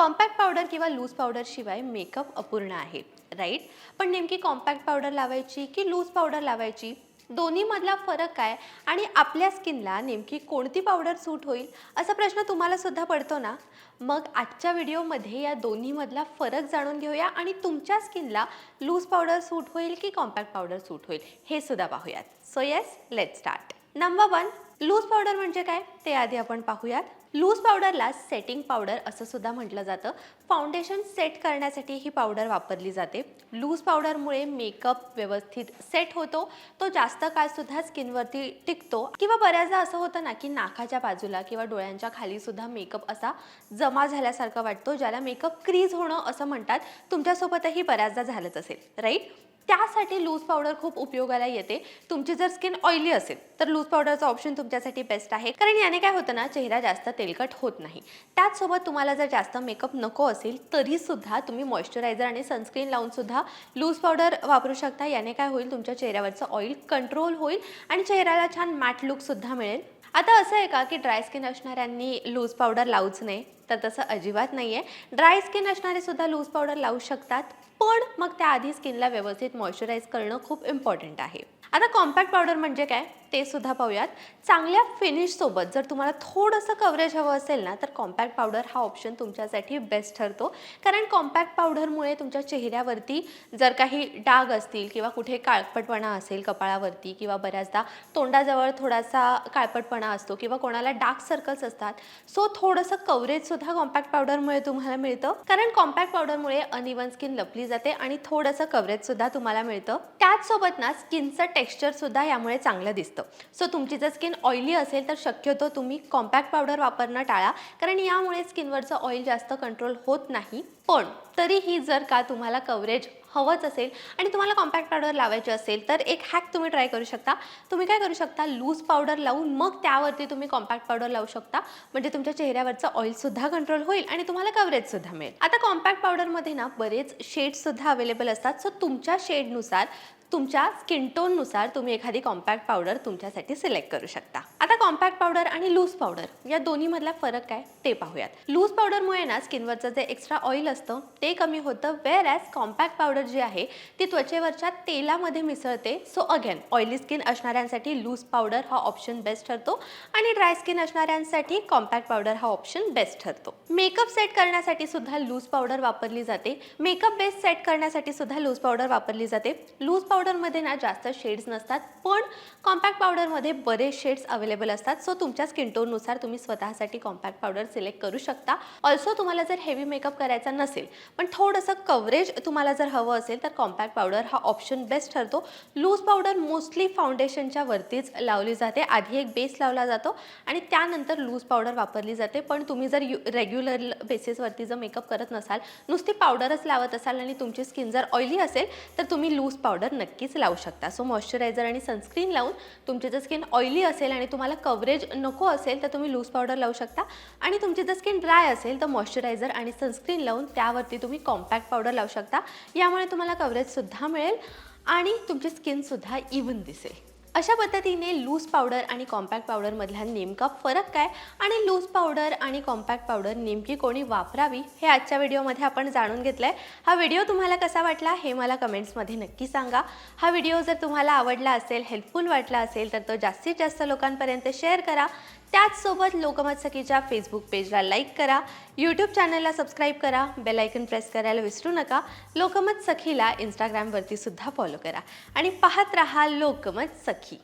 Compact powder किंवा loose पावडरशिवाय makeup अपूर्ण आहे राईट पण नेमकी कॉम्पॅक्ट पावडर लावायची की लूज पावडर लावायची? दोन्हीमधला फरक काय? आणि आपल्या स्किनला नेमकी कोणती पावडर सूट होईल? असा प्रश्न तुम्हाला सुद्धा पडतो ना? मग आजच्या व्हिडिओमध्ये या दोन्हीमधला फरक जाणून घेऊया आणि तुमच्या स्किनला लूज पावडर सूट होईल की कॉम्पॅक्ट पावडर सूट होईल हे सुद्धा पाहूयात. So yes let start number one loose powder म्हणजे काय? ते आधी आपण पाहूयात. लूज पावडरला सेटिंग पावडर असं सुद्धा म्हटलं जातं. फाउंडेशन सेट करण्यासाठी ही पावडर वापरली जाते. लूज पावडरमुळे मेकअप व्यवस्थित सेट होतो. तो जास्त काळ सुद्धा स्किनवरती टिकतो. किंवा बऱ्याचदा असं होतं ना की नाकाच्या बाजूला किंवा डोळ्यांच्या खाली सुद्धा मेकअप असा जमा झाल्यासारखा वाटतो ज्याला मेकअप क्रीज होणं असं म्हणतात. तुमच्यासोबतही बऱ्याचदा झालंच असेल राईट त्यासाठी लूज पावडर खूप उपयोगाला येते. तुमची जर स्किन ऑइली असेल तर लूज पावडरचा ऑप्शन तुमच्यासाठी बेस्ट आहे. कारण याने काय होतं ना चेहरा जास्त तेलकट होत नाही. त्याचसोबत तुम्हाला जर जास्त मेकअप नको असेल तरी सुद्धा तुम्ही मॉइश्चरायझर आणि सनस्क्रीन लावून सुद्धा लूज पावडर वापरू शकता. याने काय होईल तुमच्या चेहऱ्यावरचं ऑइल कंट्रोल होईल आणि चेहऱ्याला छान मॅट लुकसुद्धा मिळेल. आता असं आहे का की ड्राय स्किन असणाऱ्यांनी लूज पावडर लावूच नाही तर तसं अजिबात नाही आहे ड्राय स्किन असणारे सुद्धा लूज पावडर लावू शकतात. पण मग त्याआधी स्किनला व्यवस्थित मॉइश्चराईज करणं खूप इम्पॉर्टंट आहे. आता कॉम्पॅक्ट पावडर म्हणजे काय? ते सुद्धा पाहूयात. चांगल्या फिनिशसोबत जर तुम्हाला थोडंसं कव्हरेज हवं असेल ना तर कॉम्पॅक्ट पावडर हा ऑप्शन तुमच्यासाठी बेस्ट ठरतो. कारण कॉम्पॅक्ट पावडरमुळे तुमच्या चेहऱ्यावरती जर काही डाग असतील किंवा कुठे काळपटपणा असेल कपाळावरती किंवा बऱ्याचदा तोंडाजवळ थोडासा काळपटपणा असतो किंवा कोणाला डार्क सर्कल्स असतात सो थोडंसं कव्हरेजसुद्धा कॉम्पॅक्ट पावडरमुळे तुम्हाला मिळतं. कारण कॉम्पॅक्ट पावडरमुळे अनइवन स्किन लपली जाते आणि थोडंसं कव्हरेजसुद्धा तुम्हाला मिळतं. त्याचसोबत ना स्किनचं टेक्स्चरसुद्धा यामुळे चांगलं दिसतं. सो तुमची जर स्किन ऑइली असेल तर शक्यतो तुम्ही कॉम्पॅक्ट पावडर वापरणं टाळा कारण यामुळे स्किनवरचं ऑइल जास्त कंट्रोल होत नाही. पण तरीही जर का तुम्हाला कव्हरेज हवंच असेल आणि तुम्हाला कॉम्पॅक्ट पावडर लावायची असेल तर एक हॅक तुम्ही ट्राय करू शकता. तुम्ही काय करू शकता? लूज पावडर लावून मग त्यावरती तुम्ही कॉम्पॅक्ट पावडर लावू शकता. म्हणजे तुमच्या चेहऱ्यावरचं ऑइलसुद्धा कंट्रोल होईल आणि तुम्हाला कव्हरेजसुद्धा मिळेल. आता कॉम्पॅक्ट पावडरमध्ये ना बरेच शेड्ससुद्धा अवेलेबल असतात. सो तुमच्या शेडनुसार तुमच्या स्किन टोननुसार तुम्ही एखादी कॉम्पॅक्ट पावडर तुमच्यासाठी सिलेक्ट करू शकता. आता कॉम्पॅक्ट पावडर आणि लूज पावडर या दोन्हीमधला फरक काय ते पाहूयात. लूज पावडरमुळे ना स्किनवरचं जे एक्स्ट्रा ऑइल असतं ते कमी होतं वेअर ॲज कॉम्पॅक्ट पावडर जी आहे ती त्वचेवरच्या तेलामध्ये मिसळते. सो अगेन ऑइली स्किन असणाऱ्यांसाठी लूज पावडर हा ऑप्शन बेस्ट ठरतो आणि ड्राय स्किन असणाऱ्यांसाठी कॉम्पॅक्ट पावडर हा ऑप्शन बेस्ट ठरतो. मेकअप सेट करण्यासाठी सुद्धा लूज पावडर वापरली जाते. मेकअप बेस सेट करण्यासाठी सुद्धा लूज पावडर वापरली जाते. लूज पावडरमध्ये ना जास्त शेड्स नसतात पण कॉम्पॅक्ट पावडरमध्ये बरेच शेड्स अवेलेबल असतात. सो तुमच्या स्किन टोननुसार तुम्ही स्वतःसाठी कॉम्पॅक्ट पावडर सिलेक्ट करू शकता. ऑल्सो तुम्हाला जर हेवी मेकअप करायचा नसेल पण थोडंसं कव्हरेज तुम्हाला जर हवं असेल तर कॉम्पॅक्ट पावडर हा ऑप्शन बेस्ट ठरतो. लूज पावडर मोस्टली फाउंडेशनच्या वरतीच लावली जाते. आधी एक बेस लावला जातो आणि त्यानंतर लूज पावडर वापरली जाते. पण तुम्ही जर यू रेग्युलर बेसिसवरती जर मेकअप करत नसाल नुसती पावडरच लावत असाल आणि तुमची स्किन जर ऑइली असेल तर तुम्ही लूज पावडर नक्कीच लावू शकता. सो मॉइश्चरायझर आणि सनस्क्रीन लावून तुमची जर स्किन ऑइली असेल आणि तुम्हाला कव्हरेज नको असेल तर तुम्ही लूज पावडर लावू शकता. आणि तुमची जर स्किन ड्राय असेल तर मॉइश्चरायझर आणि सनस्क्रीन लावून त्यावरती तुम्ही कॉम्पॅक्ट पावडर लावू शकता. यामुळे तुम्हाला कव्हरेजसुद्धा मिळेल आणि तुमची स्किनसुद्धा इवन दिसेल. अशा पद्धतीने लूज पावडर आणि कॉम्पॅक्ट पावडरमधला नेमका फरक काय आणि लूज पावडर आणि कॉम्पॅक्ट पावडर नेमकी कोणी वापरावी हे आजच्या व्हिडिओमध्ये आपण जाणून घेतलं आहे हा व्हिडिओ तुम्हाला कसा वाटला हे मला कमेंट्समध्ये नक्की सांगा. हा व्हिडिओ जर तुम्हाला आवडला असेल हेल्पफुल वाटला असेल तर तो जास्तीत जास्त लोकांपर्यंत शेअर करा. त्याचसोबत लोकमत सखीच्या फेसबुक पेजला लाईक करा. यूट्यूब चॅनलला सबस्क्राईब करा. बेल आयकन प्रेस करायला विसरू नका. लोकमत सखीला इंस्टाग्रामवरती सुद्धा फॉलो करा. आणि पाहत रहा लोकमत सखी